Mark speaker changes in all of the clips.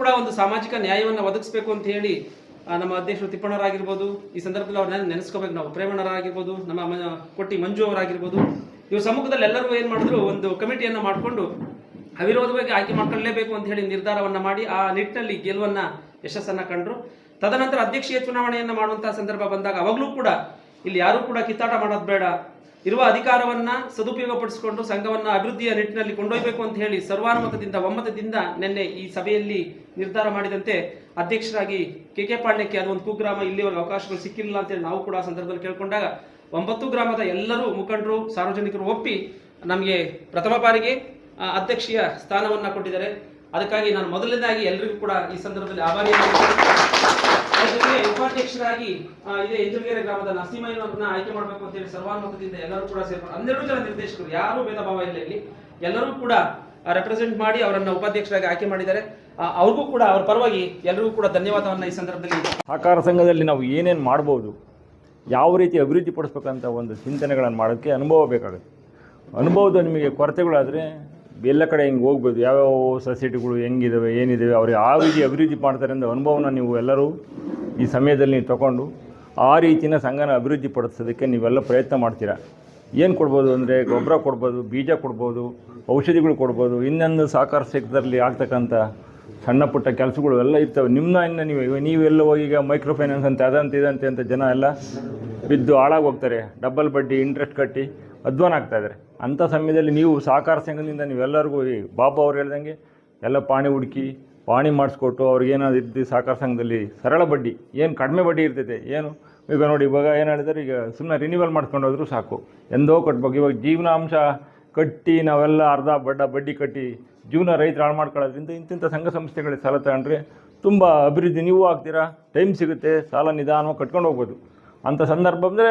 Speaker 1: ಕೂಡ ಒಂದು ಸಾಮಾಜಿಕ ನ್ಯಾಯವನ್ನು ಒದಗಿಸಬೇಕು ಅಂತ ಹೇಳಿ ನಮ್ಮ ಅಧ್ಯಕ್ಷರು ತಿಪ್ಪಣ್ಣರಾಗಿರ್ಬೋದು ಈ ಸಂದರ್ಭದಲ್ಲಿ ಅವ್ರನ್ನ ನೆನೆಸ್ಕೋಬೇಕು, ನಾವು ಪ್ರೇಮಣ್ಣರಾಗಿರ್ಬೋದು ನಮ್ಮ ಕೊಟ್ಟಿ ಮಂಜು ಅವರಾಗಿರ್ಬೋದು. ಇವ್ರ ಸಮ್ಮುಖದಲ್ಲಿ ಎಲ್ಲರೂ ಏನು ಮಾಡಿದ್ರು, ಒಂದು ಕಮಿಟಿಯನ್ನು ಮಾಡಿಕೊಂಡು ಅವಿರೋಧವಾಗಿ ಆಯ್ಕೆ ಮಾಡ್ಕೊಳ್ಳೇಬೇಕು ಅಂತ ಹೇಳಿ ನಿರ್ಧಾರವನ್ನ ಮಾಡಿ, ಆ ನಿಟ್ಟಿನಲ್ಲಿ ಗೆಲುವನ್ನ ಯಶಸ್ಸನ್ನ ಕಂಡ್ರು. ತದನಂತರ ಅಧ್ಯಕ್ಷೀಯ ಚುನಾವಣೆಯನ್ನು ಮಾಡುವಂತಹ ಸಂದರ್ಭ ಬಂದಾಗ, ಅವಾಗಲೂ ಕೂಡ ಇಲ್ಲಿ ಯಾರೂ ಕೂಡ ಕಿತ್ತಾಟ ಮಾಡೋದು ಬೇಡ. ಇರುವ ಅಧಿಕಾರವನ್ನ ಸದುಪಯೋಗಪಡಿಸಿಕೊಂಡು ಸಂಘವನ್ನ ಅಭಿವೃದ್ಧಿಯ ನಿಟ್ಟಿನಲ್ಲಿ ಕೊಂಡೊಯ್ಯಬೇಕು ಅಂತ ಹೇಳಿ ಸರ್ವಾನುಮತದಿಂದ, ಒಮ್ಮತದಿಂದ ನಿನ್ನೆ ಈ ಸಭೆಯಲ್ಲಿ ನಿರ್ಧಾರ ಮಾಡಿದಂತೆ ಅಧ್ಯಕ್ಷರಾಗಿ ಕೆ ಕೆ ಪಾಂಡ್ಯಕ್ಕೆ ಅದೊಂದು ಕುಗ್ರಾಮ ಇಲ್ಲಿವರೆಗೆ ಅವಕಾಶಗಳು ಸಿಕ್ಕಿಲ್ಲ ಅಂತೇಳಿ ನಾವು ಕೂಡ ಆ ಸಂದರ್ಭದಲ್ಲಿ ಕೇಳ್ಕೊಂಡಾಗ ಒಂಬತ್ತು ಗ್ರಾಮದ ಎಲ್ಲರೂ ಮುಖಂಡರು, ಸಾರ್ವಜನಿಕರು ಒಪ್ಪಿ ನಮಗೆ ಪ್ರಥಮ ಬಾರಿಗೆ ಅಧ್ಯಕ್ಷೀಯ ಸ್ಥಾನವನ್ನ ಕೊಟ್ಟಿದ್ದಾರೆ. ಅದಕ್ಕಾಗಿ ನಾನು ಮೊದಲನೇದಾಗಿ ಎಲ್ಲರಿಗೂ ಕೂಡ ಈ ಸಂದರ್ಭದಲ್ಲಿ ಆಭಾರಿಯಾಗಿದ್ದೇನೆ ಜೊತೆಗೆ ಉಪಾಧ್ಯಕ್ಷರಾಗಿ ಇದೆ ಎಂಜಲಗೆರೆ ಗ್ರಾಮದ ನರಸಿಂಹಯ್ಯನವ್ರನ್ನ ಆಯ್ಕೆ ಮಾಡಬೇಕು ಅಂತೇಳಿ ಸರ್ವಾನುಮತದಿಂದ ಎಲ್ಲರೂ ಕೂಡ ಸೇರ್ಕೊಂಡು ಹನ್ನೆರಡು ಜನ ನಿರ್ದೇಶಕರು, ಯಾರು ಭೇದ ಭಾವ ಇಲ್ಲ ಇಲ್ಲಿ. ಎಲ್ಲರೂ ಕೂಡ ರೆಪ್ರೆಸೆಂಟ್ ಮಾಡಿ ಅವರನ್ನ ಉಪಾಧ್ಯಕ್ಷರಾಗಿ ಆಯ್ಕೆ ಮಾಡಿದ್ದಾರೆ. ಅವ್ರಿಗೂ ಕೂಡ ಅವ್ರ ಪರವಾಗಿ ಎಲ್ಲರಿಗೂ ಕೂಡ ಧನ್ಯವಾದವನ್ನು ಈ ಸಂದರ್ಭದಲ್ಲಿ
Speaker 2: ಸಹಕಾರ ಸಂಘದಲ್ಲಿ ನಾವು ಏನೇನು ಮಾಡ್ಬೋದು, ಯಾವ ರೀತಿ ಅಭಿವೃದ್ಧಿ ಪಡಿಸ್ಬೇಕಂತ ಒಂದು ಚಿಂತನೆಗಳನ್ನು ಮಾಡೋಕ್ಕೆ ಅನುಭವ ಬೇಕಾಗುತ್ತೆ. ಅನುಭವದ ನಿಮಗೆ ಕೊರತೆಗಳಾದರೆ ಎಲ್ಲ ಕಡೆ ಹಿಂಗೆ ಹೋಗ್ಬೋದು. ಯಾವ್ಯಾವ ಸೊಸೈಟಿಗಳು ಹೆಂಗಿದ್ದಾವೆ ಏನಿದ್ದಾವೆ ಅವ್ರು ಯಾವ ರೀತಿ ಅಭಿವೃದ್ಧಿ ಮಾಡ್ತಾರೆ ಅಂತ ಅನುಭವನ ನೀವು ಎಲ್ಲರೂ ಈ ಸಮಯದಲ್ಲಿ ನೀವು ತಗೊಂಡು ಆ ರೀತಿನ ಸಂಘನ ಅಭಿವೃದ್ಧಿ ಪಡಿಸೋದಕ್ಕೆ ನೀವೆಲ್ಲ ಪ್ರಯತ್ನ ಮಾಡ್ತೀರಾ? ಏನು ಕೊಡ್ಬೋದು ಅಂದರೆ ಗೊಬ್ಬರ ಕೊಡ್ಬೋದು, ಬೀಜ ಕೊಡ್ಬೋದು, ಔಷಧಿಗಳು ಕೊಡ್ಬೋದು, ಇನ್ನೊಂದು ಸಹಕಾರ ಸೆಕ್ಟರ್ಲಿ ಆಗ್ತಕ್ಕಂಥ ಸಣ್ಣ ಪುಟ್ಟ ಕೆಲಸಗಳು ಎಲ್ಲ ಇರ್ತವೆ. ನಿಮ್ಮನ್ನ ಇನ್ನು ನೀವು, ನೀವೆಲ್ಲ ಈಗ ಮೈಕ್ರೋ ಫೈನಾನ್ಸ್ ಅಂತ, ಅದಂತೆ ಇದಂತೆ ಅಂತ ಜನ ಎಲ್ಲ ಬಿದ್ದು ಹಾಳಾಗಿ ಹೋಗ್ತಾರೆ. ಡಬಲ್ ಬಡ್ಡಿ ಇಂಟ್ರೆಸ್ಟ್ ಕಟ್ಟಿ ಅಧ್ವಾನ ಆಗ್ತಾಯಿದ್ದಾರೆ ಅಂಥ ಸಮಯದಲ್ಲಿ ನೀವು ಸಹಕಾರ ಸಂಘದಿಂದ ನೀವೆಲ್ಲರಿಗೂ ಈ ಬಾಬು ಅವ್ರು ಹೇಳ್ದಂಗೆ ಎಲ್ಲ ಪಾಣಿ ಹುಡುಕಿ, ಪಾಣಿ ಮಾಡಿಸ್ಕೊಟ್ಟು ಅವ್ರಿಗೆ ಏನಾದ್ರು ಇದ್ದು ಸಹಕಾರ ಸಂಘದಲ್ಲಿ ಸರಳ ಬಡ್ಡಿ, ಏನು ಕಡಿಮೆ ಬಡ್ಡಿ ಇರ್ತೈತೆ, ಏನು? ಈಗ ನೋಡಿ, ಇವಾಗ ಏನು ಹೇಳಿದ್ರೆ ಈಗ ಸುಮ್ಮನೆ ರಿನ್ಯೂವಲ್ ಮಾಡ್ಕೊಂಡು ಹೋದರೂ ಸಾಕು. ಎಂದೋ ಕಟ್ಬೇಕು ಇವಾಗ ಜೀವನಾಂಶ ಕಟ್ಟಿ ನಾವೆಲ್ಲ ಅರ್ಧ ಬಡ್ಡ ಬಡ್ಡಿ ಕಟ್ಟಿ ಜೀವನ ರೈತರು ಹಾಳು ಮಾಡ್ಕೊಳ್ಳೋದ್ರಿಂದ ಇಂತಿಂಥ ಸಂಘ ಸಂಸ್ಥೆಗಳಿಗೆ ಸಾಲ ತಗೊಂಡ್ರೆ ತುಂಬ ಅಭಿವೃದ್ಧಿ. ನೀವು ಆಗ್ತೀರಾ? ಟೈಮ್ ಸಿಗುತ್ತೆ, ಸಾಲ ನಿಧಾನವಾಗಿ ಕಟ್ಕೊಂಡು ಹೋಗ್ಬೋದು. ಅಂಥ ಸಂದರ್ಭ ಅಂದರೆ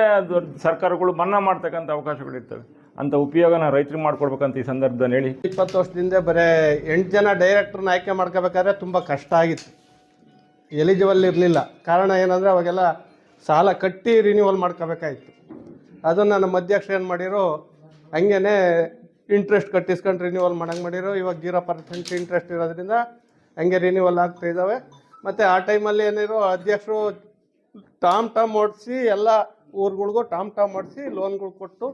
Speaker 2: ಸರ್ಕಾರಗಳು ಮನ್ನಾ ಮಾಡ್ತಕ್ಕಂಥ ಅವಕಾಶಗಳಿರ್ತವೆ. ಅಂತ ಉಪಯೋಗನ ರೈತರಿಗೆ ಮಾಡ್ಕೊಡ್ಬೇಕಂತ ಈ ಸಂದರ್ಭದಲ್ಲಿ ಹೇಳಿ.
Speaker 3: ಇಪ್ಪತ್ತು ವರ್ಷದಿಂದ ಬರೀ ಎಂಟು ಜನ ಡೈರೆಕ್ಟ್ರನ್ನ ಆಯ್ಕೆ ಮಾಡ್ಕೋಬೇಕಾದ್ರೆ ತುಂಬ ಕಷ್ಟ ಆಗಿತ್ತು. ಎಲಿಜಿಬಲ್ ಇರಲಿಲ್ಲ. ಕಾರಣ ಏನಂದರೆ ಅವಾಗೆಲ್ಲ ಸಾಲ ಕಟ್ಟಿ ರಿನ್ಯೂವಲ್ ಮಾಡ್ಕೋಬೇಕಾಯಿತು. ಅದನ್ನು ನಮ್ಮ ಅಧ್ಯಕ್ಷ ಏನು ಮಾಡಿರೋ ಹಂಗೇ ಇಂಟ್ರೆಸ್ಟ್ ಕಟ್ಟಿಸ್ಕೊಂಡು ರಿನ್ಯೂವಲ್ ಮಾಡೋಂಗೆ ಮಾಡಿರೋ, ಇವಾಗ ಜೀರೋ ಪರ್ಸೆಂಟ್ ಇಂಟ್ರೆಸ್ಟ್ ಇರೋದ್ರಿಂದ ಹಂಗೆ ರಿನ್ಯೂವಲ್ ಆಗ್ತಾ ಇದ್ದಾವೆ ಮತ್ತು ಆ ಟೈಮಲ್ಲಿ ಏನಿರೋ ಅಧ್ಯಕ್ಷರು ಟಾಮ್ ಟಾಮ್ ಓಡಿಸಿ ಎಲ್ಲ ಊರುಗಳಿಗೂ ಟಾಮ್ ಟಾಮ್ ಮಾಡಿಸಿ ಲೋನ್ಗಳು ಕೊಟ್ಟು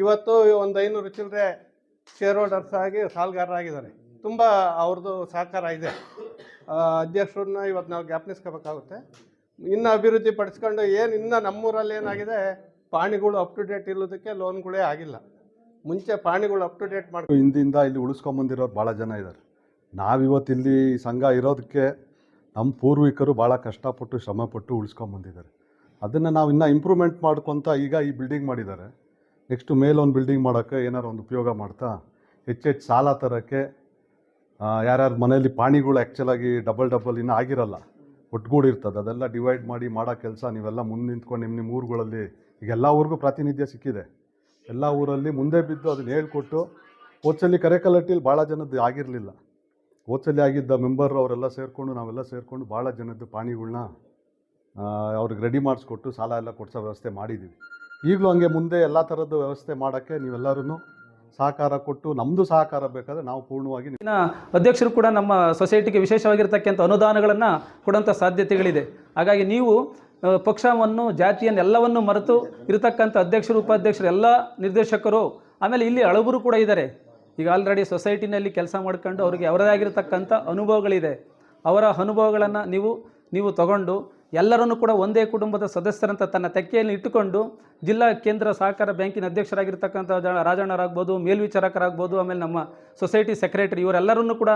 Speaker 3: ಇವತ್ತು ಒಂದು ಐನೂರು ಚಿಲ್ಲರೆ ಶೇರ್ ಹೋಲ್ಡರ್ಸ್ ಆಗಿ ಸಾಲಗಾರರಾಗಿದ್ದಾರೆ. ತುಂಬ ಅವ್ರದ್ದು ಸಹಕಾರ ಇದೆ. ಅಧ್ಯಕ್ಷರನ್ನ ಇವತ್ತು ನಾವು ಜ್ಞಾಪನಿಸ್ಕೋಬೇಕಾಗುತ್ತೆ. ಇನ್ನು ಅಭಿವೃದ್ಧಿ ಪಡಿಸ್ಕೊಂಡು ಏನು ಇನ್ನು ನಮ್ಮೂರಲ್ಲಿ ಏನಾಗಿದೆ, ಪಾಣಿಗಳು ಅಪ್ ಟು ಡೇಟ್ ಇಲ್ಲೋದಕ್ಕೆ ಲೋನ್ಗಳೇ ಆಗಿಲ್ಲ. ಮುಂಚೆ ಪಾಣಿಗಳು ಅಪ್ ಟು ಡೇಟ್ ಮಾಡಿ
Speaker 4: ಹಿಂದಿಂದ ಇಲ್ಲಿ ಉಳಿಸ್ಕೊಂಬಂದಿರೋರು ಭಾಳ ಜನ ಇದ್ದಾರೆ. ನಾವಿವತ್ತು ಇಲ್ಲಿ ಸಂಘ ಇರೋದಕ್ಕೆ ನಮ್ಮ ಪೂರ್ವಿಕರು ಭಾಳ ಕಷ್ಟಪಟ್ಟು ಶ್ರಮಪಟ್ಟು ಉಳಿಸ್ಕೊಂಬಂದಿದ್ದಾರೆ ಅದನ್ನು ನಾವು ಇನ್ನೂ ಇಂಪ್ರೂವ್ಮೆಂಟ್ ಮಾಡ್ಕೊತ ಈಗ ಈ ಬಿಲ್ಡಿಂಗ್ ಮಾಡಿದ್ದಾರೆ. ನೆಕ್ಸ್ಟು ಮೇಲೊಂದು ಬಿಲ್ಡಿಂಗ್ ಮಾಡೋಕ್ಕೆ ಏನಾರು ಒಂದು ಉಪಯೋಗ ಮಾಡ್ತಾ ಹೆಚ್ಚೆಚ್ಚು ಸಾಲ ತರೋಕ್ಕೆ ಯಾರ್ಯಾರ ಮನೆಯಲ್ಲಿ ಪಾಣಿಗಳು ಆ್ಯಕ್ಚುಲಾಗಿ ಡಬಲ್ ಡಬಲ್ ಇನ್ನೂ ಆಗಿರಲ್ಲ ಒಟ್ಗೂಡಿರ್ತದೆ ಅದೆಲ್ಲ ಡಿವೈಡ್ ಮಾಡಿ ಮಾಡೋ ಕೆಲಸ ನೀವೆಲ್ಲ ಮುಂದೆ ನಿಂತ್ಕೊಂಡು ನಿಮ್ಮ ನಿಮ್ಮ ಊರುಗಳಲ್ಲಿ, ಈಗ ಎಲ್ಲ ಊರಿಗೂ ಪ್ರಾತಿನಿಧ್ಯ ಸಿಕ್ಕಿದೆ. ಎಲ್ಲ ಊರಲ್ಲಿ ಮುಂದೆ ಬಿದ್ದು ಅದನ್ನ ಹೇಳ್ಕೊಟ್ಟು ಕೋಚಲ್ಲಿ ಕರೆಕಲಟ್ಟಿಲಿ ಭಾಳ ಜನದ್ದು ಆಗಿರಲಿಲ್ಲ. ಹೋದ್ಸಲಿ ಆಗಿದ್ದ ಮೆಂಬರ್ ಅವರೆಲ್ಲ ಸೇರಿಕೊಂಡು, ನಾವೆಲ್ಲ ಸೇರಿಕೊಂಡು ಭಾಳ ಜನದ್ದು ಪಾಣಿಗಳನ್ನ ಅವ್ರಿಗೆ ರೆಡಿ ಮಾಡಿಸ್ಕೊಟ್ಟು ಸಾಲ ಎಲ್ಲ ಕೊಡಿಸೋ ವ್ಯವಸ್ಥೆ ಮಾಡಿದ್ದೀವಿ ಈಗಲೂ ಹಂಗೆ ಮುಂದೆ ಎಲ್ಲ ಥರದ್ದು ವ್ಯವಸ್ಥೆ ಮಾಡೋಕ್ಕೆ ನೀವೆಲ್ಲರೂ ಸಹಕಾರ ಕೊಟ್ಟು ನಮ್ಮದು ಸಹಕಾರ ಬೇಕಾದರೆ ನಾವು ಪೂರ್ಣವಾಗಿ
Speaker 5: ಇನ್ನು ಅಧ್ಯಕ್ಷರು ಕೂಡ ನಮ್ಮ ಸೊಸೈಟಿಗೆ ವಿಶೇಷವಾಗಿರ್ತಕ್ಕಂಥ ಅನುದಾನಗಳನ್ನು ಕೊಡೋಂಥ ಸಾಧ್ಯತೆಗಳಿದೆ. ಹಾಗಾಗಿ ನೀವು ಪಕ್ಷವನ್ನು, ಜಾತಿಯನ್ನು ಎಲ್ಲವನ್ನು ಮರೆತು ಇರತಕ್ಕಂಥ ಅಧ್ಯಕ್ಷರು, ಉಪಾಧ್ಯಕ್ಷರು, ಎಲ್ಲ ನಿರ್ದೇಶಕರು, ಆಮೇಲೆ ಇಲ್ಲಿ ಹಳಬರು ಕೂಡ ಇದ್ದಾರೆ. ಈಗ ಆಲ್ರೆಡಿ ಸೊಸೈಟಿನಲ್ಲಿ ಕೆಲಸ ಮಾಡ್ಕೊಂಡು ಅವರಿಗೆ ಅವರದೇ ಆಗಿರತಕ್ಕಂಥ ಅನುಭವಗಳಿದೆ. ಅವರ ಅನುಭವಗಳನ್ನು ನೀವು ನೀವು ತಗೊಂಡು ಎಲ್ಲರನ್ನು ಕೂಡ ಒಂದೇ ಕುಟುಂಬದ ಸದಸ್ಯರಂತ ತನ್ನ ತೆಕ್ಕೆಯಲ್ಲಿ ಇಟ್ಟುಕೊಂಡು ಜಿಲ್ಲಾ ಕೇಂದ್ರ ಸಹಕಾರ ಬ್ಯಾಂಕಿನ ಅಧ್ಯಕ್ಷರಾಗಿರ್ತಕ್ಕಂಥ ರಾಜಣ್ಣರಾಗ್ಬೋದು, ಮೇಲ್ವಿಚಾರಕರಾಗ್ಬೋದು, ಆಮೇಲೆ ನಮ್ಮ ಸೊಸೈಟಿ ಸೆಕ್ರೆಟರಿ ಇವರೆಲ್ಲರನ್ನು ಕೂಡ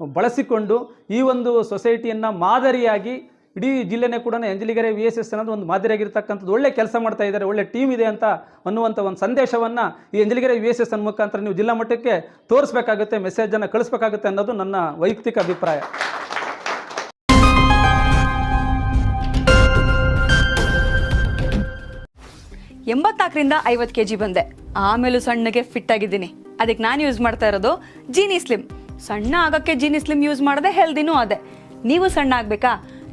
Speaker 5: ಬಳಸಿಕೊಂಡು ಈ ಒಂದು ಸೊಸೈಟಿಯನ್ನು ಮಾದರಿಯಾಗಿ ಇಡೀ ಜಿಲ್ಲೆನೇ ಕೂಡ ಎಂಜಲಿಗರೆ ವಿ ಎಸ್ ಎಸ್ ಅನ್ನೋದು ಒಂದು ಮಾದರಿಯಾಗಿರ್ತಕ್ಕಂಥದ್ದು. ಒಳ್ಳೆ ಕೆಲಸ ಮಾಡ್ತಾ ಇದ್ದಾರೆ, ಒಳ್ಳೆ ಟೀಮ್ ಇದೆ ಅಂತ ಅನ್ನುವಂಥ ಒಂದು ಸಂದೇಶವನ್ನು ಈ ಎಂಜಲಿಗರೆ ವಿ ಎಸ್ ಎಸ್ ಅನ್ನ ಮುಖಾಂತರ ನೀವು ಜಿಲ್ಲಾ ಮಟ್ಟಕ್ಕೆ ತೋರಿಸ್ಬೇಕಾಗುತ್ತೆ ಮೆಸೇಜನ್ನು ಕಳಿಸ್ಬೇಕಾಗುತ್ತೆ ಅನ್ನೋದು ನನ್ನ ವೈಯಕ್ತಿಕ ಅಭಿಪ್ರಾಯ.
Speaker 6: ಎಂಬತ್ನಾಲ್ಕರಿಂದ ಐವತ್ತು ಕೆ ಜಿ ಬಂದೆ. ಆಮೇಲೂ ಸಣ್ಣಗೆ ಫಿಟ್ ಆಗಿದ್ದೀನಿ. ಅದಕ್ಕೆ ನಾನು ಯೂಸ್ ಮಾಡ್ತಾ ಇರೋದು ಜೀನಿ ಸ್ಲಿಮ್ ಸಣ್ಣ ಆಗೋಕ್ಕೆ ಜೀನಿ ಸ್ಲಿಮ್ ಯೂಸ್ ಮಾಡಿದೆ ಹೆಲ್ದಿನೂ ಅದೇ. ನೀವು ಸಣ್ಣ ಆಗಬೇಕಾ?